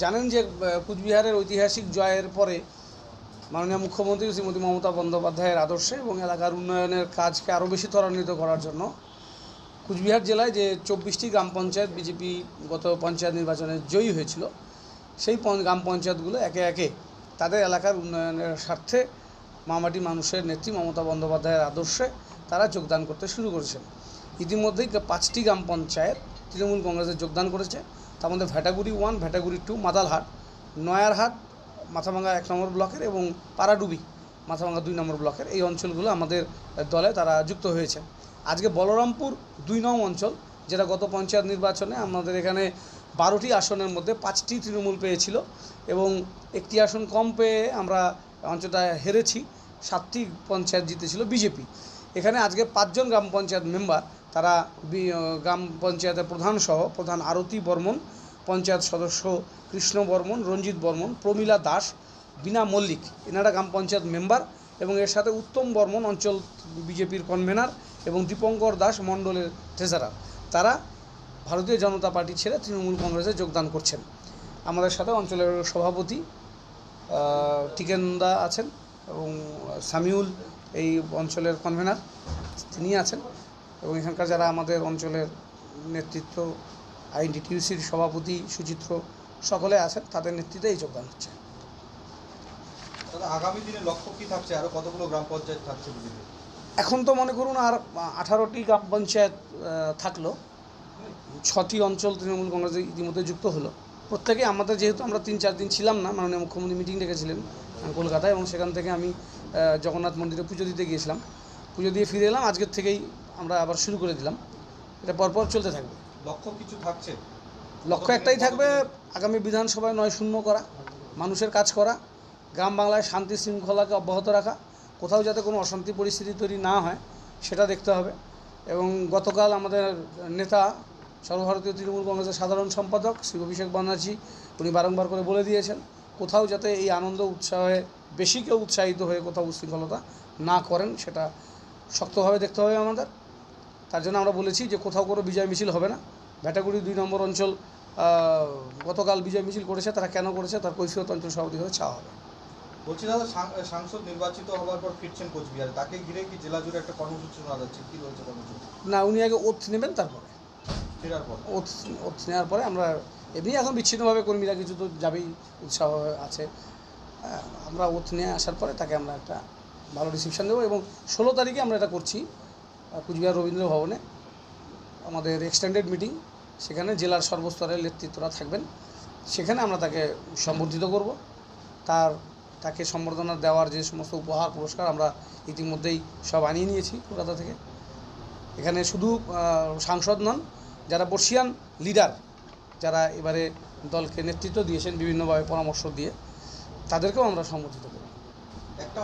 জানেন যে কুচবিহারের ঐতিহাসিক জয়ের পরে মাননীয় মুখ্যমন্ত্রী শ্রীমতী মমতা বন্দ্যোপাধ্যায়ের আদর্শে এবং এলাকার উন্নয়নের কাজকে আরও বেশি ত্বরান্বিত করার জন্য কুচবিহার জেলায় যে চব্বিশটি গ্রাম পঞ্চায়েত বিজেপি গত পঞ্চায়েত নির্বাচনে জয়ী হয়েছিল, সেই গ্রাম পঞ্চায়েতগুলো একে একে তাদের এলাকার উন্নয়নের স্বার্থে মামাটি মানুষের নেত্রী মমতা বন্দ্যোপাধ্যায়ের আদর্শে তারা যোগদান করতে শুরু করেছেন। ইতিমধ্যেই পাঁচটি গ্রাম পঞ্চায়েত তৃণমূল কংগ্রেসে যোগদান করেছে। তার মধ্যে ভ্যাটাগুড়ি ওয়ান ভ্যাটাগুড়ি টু মাদালহাট নয়ারহাট, মাথাভাঙ্গা এক নম্বর ব্লকের এবং পাড়াডুবি, মাথাভাঙ্গা দুই নম্বর ব্লকের এই অঞ্চলগুলো আমাদের দলে তারা যুক্ত হয়েছে। আজকে বলরামপুর দুই নং অঞ্চল, যেটা গত পঞ্চায়েত নির্বাচনে আমাদের এখানে বারোটি আসনের মধ্যে পাঁচটি তৃণমূল পেয়েছিল এবং একটি আসন কম পেয়ে আমরা অঞ্চলটা হেরেছি, সাতটি পঞ্চায়েত জিতেছিল বিজেপি। এখানে আজকে পাঁচজন গ্রাম পঞ্চায়েত মেম্বার তারা গ্রাম পঞ্চায়েতের প্রধান সহ প্রধান আরতি বর্মন, পঞ্চায়েত সদস্য কৃষ্ণ বর্মন, রঞ্জিত বর্মন, প্রমীলা দাস বিনা মল্লিক, এনারা গ্রাম পঞ্চায়েত মেম্বার এবং এর সাথে উত্তম বর্মন অঞ্চল বিজেপির কনভেনার এবং দীপঙ্কর দাস মণ্ডলের ট্রেজারার তারা ভারতীয় জনতা পার্টি ছেড়ে তৃণমূল কংগ্রেসে যোগদান করছেন। আমাদের সাথে অঞ্চলের সভাপতি টিকেনদা আছেন এবং সামিউল, এই অঞ্চলের কনভেনার, তিনি আছেন। এবং এখানকার যারা আমাদের অঞ্চলের নেতৃত্ব আইনডিটিউসির সভাপতি সুচিত্র সকলে আছেন তাদের নেতৃত্বে এই যোগদান হচ্ছে। আগামী দিনে লক্ষ্য কি থাকছে? আরও কতগুলো গ্রাম পঞ্চায়েত থাকছে এখন তো মনে করুন আর আঠারোটি গ্রাম পঞ্চায়েত থাকল। ছটি অঞ্চল তৃণমূল কংগ্রেসে ইতিমধ্যে যুক্ত হলো। প্রত্যেকে আমাদের যেহেতু আমরা তিন চার দিন ছিলাম না মাননীয় মুখ্যমন্ত্রী মিটিং ডেকেছিলেন কলকাতায় এবং সেখান থেকে আমি জগন্নাথ মন্দিরে পুজো দিতে গিয়েছিলাম। পুজো দিয়ে ফিরে এলাম আজকের থেকেই আমরা আবার শুরু করে দিলাম। এটা পরপর চলতে থাকবে। লক্ষ্য কিছু থাকছে? লক্ষ্য একটাই থাকবে আগামী বিধানসভায় নয় শূন্য করা মানুষের কাজ করা গ্রাম বাংলায় শান্তি শৃঙ্খলাকে অব্যাহত রাখা কোথাও যাতে কোনো অশান্তি পরিস্থিতি তৈরি না হয় সেটা দেখতে হবে। এবং গতকাল আমাদের নেতা সর্বভারতীয় তৃণমূল কংগ্রেসের সাধারণ সম্পাদক শ্রী অভিষেক ব্যানার্জি উনি বারংবার করে বলে দিয়েছেন কোথাও যাতে এই আনন্দ উৎসাহে বেশি কেউ উৎসাহিত হয়ে কোথাও উশৃঙ্খলতা না করেন সেটা শক্তভাবে দেখতে হবে আমাদের। তার জন্য আমরা বলেছি যে কোথাও কোনো বিজয় মিছিল হবে না। ভ্যাটাগুড়ি দুই নম্বর অঞ্চল গতকাল বিজয় মিছিল করেছে তারা কেন করেছে তার কৈফিয়ত অঞ্চল সভাপতি হয়ে চাওয়া হবে। বলছি দাদা সাংসদ নির্বাচিত হওয়ার পর ফিরছেন কোচবিহারে তাকে ঘিরে কি জেলা জুড়ে একটা কর্মসূচি শোনা যাচ্ছে? কি রয়েছে কর্মসূচি না উনি আগে ওথ নেবেন তারপরে। ফেরার পর। ওথ ওথ নেওয়ার পরে আমরা এমনি এখন বিচ্ছিন্নভাবে কর্মীরা কিছু তো যাবেই উৎসাহ আছে। আমরা ওথ নিয়ে আসার পরে তাকে আমরা একটা ভালো রিসিপশন দেবো এবং ষোলো তারিখে আমরা এটা করছি। কুচবিহার রবীন্দ্র ভবনে আমাদের এক্সটেন্ডেড মিটিং সেখানে জেলার সর্বস্তরের নেতৃত্বরা থাকবেন। সেখানে আমরা তাকে সম্বর্ধিত করব। তার, তাকে সম্বর্ধনা দেওয়ার যে সমস্ত উপহার, পুরস্কার আমরা ইতিমধ্যেই সব আনিয়ে নিয়েছি কলকাতা থেকে। এখানে শুধু সাংসদ নন, যারা বর্ষিয়ান লিডার যারা এবারে দলকে নেতৃত্ব দিয়েছেন, বিভিন্নভাবে পরামর্শ দিয়ে, তাদেরকেও আমরা সম্বোধিত করব। একটা